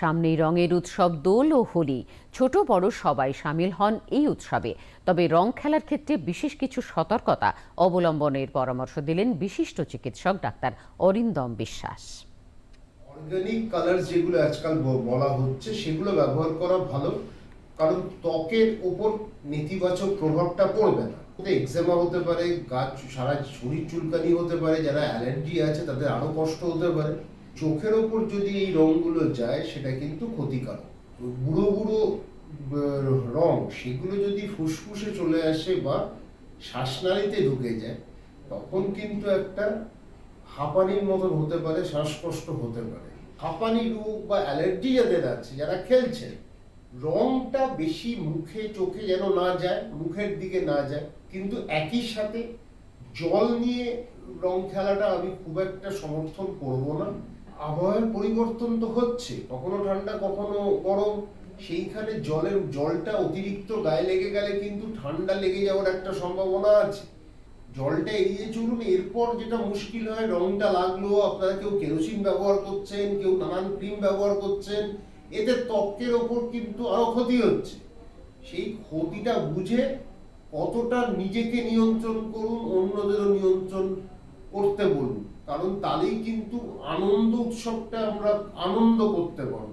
সামনেই রঙের উৎসব দোল ও হোলি। ছোট বড় সবাই সামিল হন এই উৎসবে। তবে রং খেলার ক্ষেত্রে বিশেষ কিছু সতর্কতা অবলম্বনের পরামর্শ দিলেন বিশিষ্ট চিকিৎসক ডাক্তার অরিন্দম বিশ্বাস। অর্গানিক কালার যেগুলো আজকাল বলা হচ্ছে, সেগুলো ব্যবহার করা ভালো। কারণ ত্বকের ওপর নেতিবাচক প্রভাবটা পড়বে না। এক্সেমা হতে পারে গাছ সারা শরীর চুলকানি হতে পারে, যারা অ্যালার্জি আছে তাদের আরও কষ্ট হতে পারে। চোখের ওপর যদি এই রঙগুলো যায়, সেটা কিন্তু ক্ষতিকারক। বুড়ো বুড়ো রং, সেগুলো যদি ফুসফুসে চলে আসে বা শ্বাসনালীতে ঢুকে যায়, তখন কিন্তু একটা হাঁপানির মতন হতে পারে, শ্বাসকষ্ট হতে পারে। হাঁপানি রোগ বা অ্যালার্জি যাদের আছে, যারা খেলছে, রংটা বেশি মুখে, চোখে যেন না যায়, মুখের দিকে না যায়, কিন্তু একই সাথে জল নিয়ে রং খেলাটা আমি খুব একটা সমর্থন করব না। আবহাওয়ার পরিবর্তন তো হচ্ছে। কখনো ঠান্ডা, কখনো গরম। সেইখানে জলের, জলটা অতিরিক্ত গায়ে লেগে গেলে কিন্তু ঠান্ডা লেগে যাওয়ার একটা সম্ভাবনা আছে। জলটা এড়িয়ে চলুন। এরপর যেটা মুশকিল হয়, রংটা লাগল, আপনারা কেউ কেরোসিন ব্যবহার করছেন, কেউ নানান ক্রিম ব্যবহার করছেন, এতে ত্বকের ওপর কিন্তু আরও ক্ষতি হচ্ছে। সেই ক্ষতিটা বুঝে কতটা নিজেকে নিয়ন্ত্রণ করুন, অন্যদেরও নিয়ন্ত্রণ করতে বলুন। কারণ তাহলেই কিন্তু আনন্দ উৎসবটা আমরা আনন্দ করতে পারব।